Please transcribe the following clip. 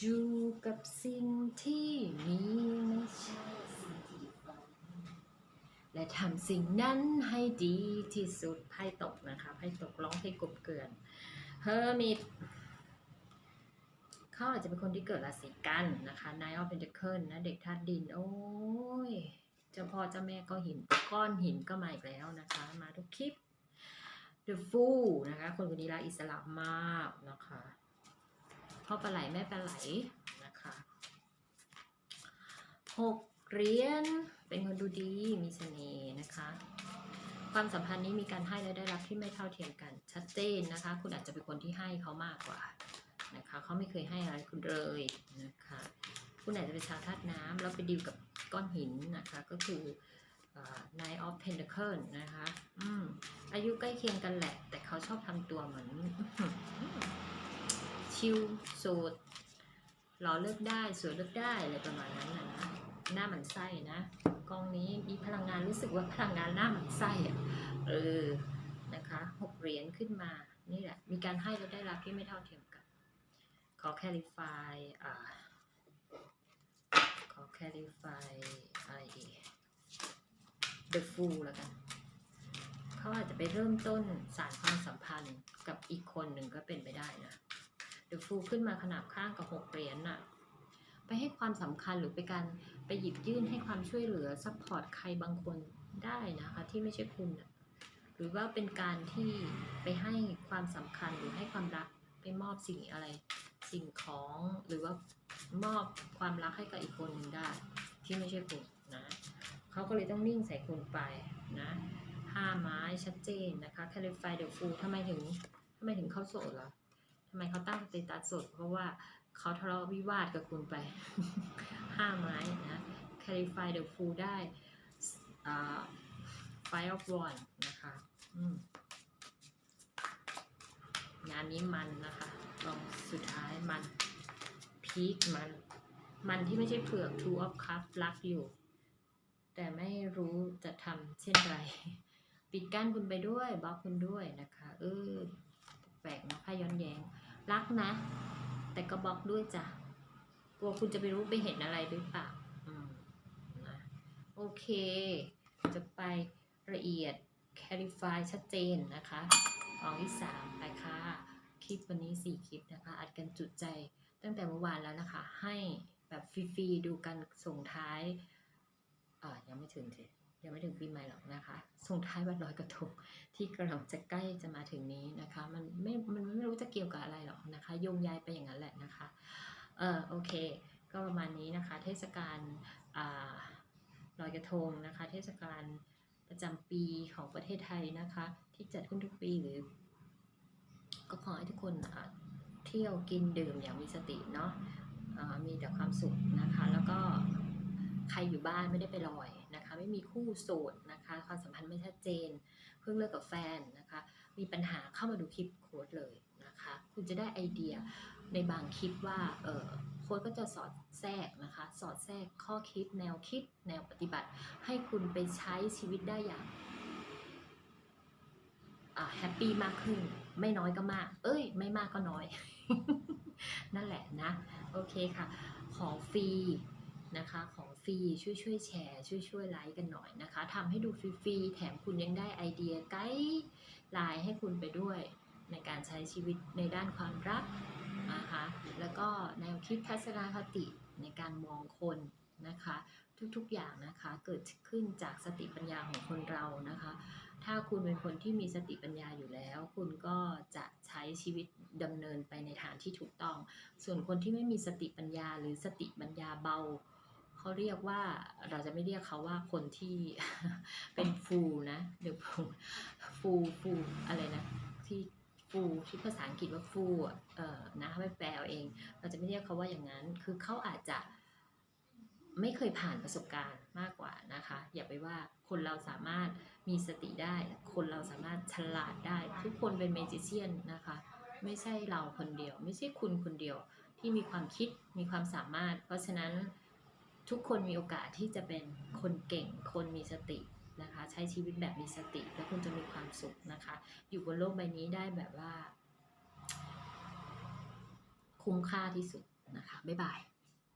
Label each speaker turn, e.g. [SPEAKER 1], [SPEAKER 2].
[SPEAKER 1] อยู่กับสิ่งที่มีไม่ใช่สิ่งที่ฝันและทำสิ่งนั้นให้ดีที่สุดไพ่ตกนะคะไพ่ตกร้องเพลงกบเกลื่อนเฮอร์มิตเขาอาจจะเป็นคนที่เกิดราศีกันนะคะ Nine of Pentacles นะเด็กธาตุดิน โอ้ยเจ้าพ่อเจ้าแม่ก็หินก้อนหินก็มาอีกแล้วนะคะ มาทุกคลิป The Fool นะคะ คนคนนี้รักอิสระมากนะคะ พ่อปลาไหลแม่ปลาไหลนะคะหกเหรียญเป็นคนดูดีมีเสน่ห์นะคะ ความสัมพันธ์นี้มีการให้และได้รับที่ไม่เท่าเทียมกันชัดเจนนะคะ คุณอาจจะเป็นคนที่ให้เขามากกว่านะคะเขาไม่เคยให้อะไรคุณเลยนะคะคุณอาจจะเป็นชาวธาตุน้ำแล้วไปดีลกับก้อนหินนะคะก็คือเอ่อ Nine of Pentacles นะคะ อืม อายุใกล้เคียงกันแหละ แต่เขาชอบทำตัวเหมือน ชิลโสดหล่อเลือกได้สวยเลือกได้อะไรประมาณนั้นนะนะหน้าหมันไส้นะกองนี้มีพลังงานรู้สึกว่าพลังงานหน้าหมันไส้อะเออนะคะหกเหรียญขึ้นมานี่แหละมีการให้และได้รับที่ไม่เท่าเทียมกัน ขอแคลิฟายอ่าขอแคลิฟายอะไรดี The Fool แล้วกันเขาอาจจะไปเริ่มต้นสารความสัมพันธ์กับอีกคนหนึ่งก็เป็นไปได้นะ เดอฟูขึ้นมาขนาบข้างกับหกเหรียญน่ะไปให้ความสำคัญหรือไปการไปหยิบยื่นให้ความช่วยเหลือซัพพอร์ตใครบางคนได้นะคะที่ไม่ใช่คุณน่ะหรือว่าเป็นการที่ไปให้ความสำคัญหรือให้ความรักไปมอบสิ่งอะไร สิ่งของหรือว่ามอบความรักให้กับอีกคนหนึ่งได้ ที่ไม่ใช่คุณนะเขาก็เลยต้องนิ่งใส่คุณไปนะห้าไม้ชัดเจนนะคะคาลิฟายเดอะฟูทำไมถึงทำไมถึงเข้าโสดล่ะ ไมเขาตั้งสเตตัสสด เพราะว่าเขาทะเลาะวิวาทกับคุณไปห้าไม้นะ clarify the fool ได้อ่า five of one นะคะอืมงานนี้มันนะคะลองสุดท้ายมัน พีคมัน มันที่ไม่ใช่เผือก two of cup รักอยู่ แต่ไม่รู้จะทำเช่นไร ปิดกั้นคุณไปด้วยบล็อกคุณด้วยนะคะ เออแปลกนะพาย้อนแย้ง รักนะ แต่ก็บล็อกด้วยจ้ะกลัวคุณจะไปรู้ไปเห็นอะไรหรือเปล่าอืมนะโอเค จะไปละเอียด clarify ชัดเจนนะคะกองที่สามไปค่ะ คลิปวันนี้สี่คลิปนะคะ อัดกันจุดใจตั้งแต่เมื่อวานแล้วนะคะ ให้แบบฟรีๆดูกันส่งท้าย อ่ายังไม่ถึงสิ ยังไม่ถึงปีใหม่หรอกนะคะส่งท้ายวันลอยกระทงที่กำลังจะใกล้จะมาถึงนี้นะคะ มันไม่ มันไม่รู้จะเกี่ยวกับอะไรหรอกนะคะโยงใยไปอย่างนั้นแหละนะคะ เออโอเค ก็ประมาณนี้นะคะ เทศกาลอ่าลอยกระทงนะคะ เทศกาลประจำปีของประเทศไทยนะคะ ที่จัดขึ้นทุกปีหรือ ก็ขอให้ทุกคนเที่ยวกินดื่มอย่างมีสติเนาะมีแต่ความสุขนะคะ แล้วก็ใครอยู่บ้านไม่ได้ไปลอยน ไม่มีคู่โสดนะคะ ความสัมพันธ์ไม่ชัดเจน เพิ่งเลิกกับแฟนนะคะ มีปัญหาเข้ามาดูคลิปโค้ดเลยนะคะ คุณจะได้ไอเดียในบางคลิปว่าเออโค้ดก็จะสอดแทรกนะคะ สอดแทรกข้อคิด แนวคิด แนวปฏิบัติ ให้คุณไปใช้ชีวิตได้อย่างแฮปปี้มากขึ้น ไม่น้อยก็มาก เอ้ย ไม่มากก็น้อย นั่นแหละนะ โอเคค่ะ ของฟรี นะคะของฟรีช่วยช่วยแชร์ช่วยช่วยไลค์กันหน่อยนะคะทำให้ดูฟรีๆแถมคุณยังได้ไอเดียไกด์ไลน์ให้คุณไปด้วยในการใช้ชีวิตในด้านความรักนะคะแล้วก็แนวคิดทัศนคติในการมองคนนะคะ ทุกๆอย่างนะคะเกิดขึ้นจากสติปัญญาของคนเรานะคะ ถ้าคุณเป็นคนที่มีสติปัญญาอยู่แล้ว คุณก็จะใช้ชีวิตดำเนินไปในทางที่ถูกต้อง ส่วนคนที่ไม่มีสติปัญญาหรือสติปัญญาเบา เขาเรียกว่าเราจะไม่เรียกเขาว่าคนที่เป็นฟูนะหรือฟูฟูอะไรนะที่ฟูที่ภาษาอังกฤษว่าฟูเอ่อนะไม่แปลเอาเอง เราจะไม่เรียกเขาว่าอย่างนั้น คือเขาอาจจะไม่เคยผ่านประสบการณ์มากกว่านะคะ อย่าไปว่าคนเราสามารถมีสติได้ คนเราสามารถฉลาดได้ ทุกคนเป็นเมจิเซียนนะคะ ไม่ใช่เราคนเดียว ไม่ใช่คุณคนเดียวที่มีความคิดมีความสามารถ เพราะฉะนั้น ทุกคนมีโอกาสที่จะเป็นคนเก่ง คนมีสตินะคะ ใช้ชีวิตแบบมีสติ แล้วคุณจะมีความสุขนะคะ อยู่บนโลกใบนี้ได้แบบว่า คุ้มค่าที่สุดนะคะ บ๊ายบาย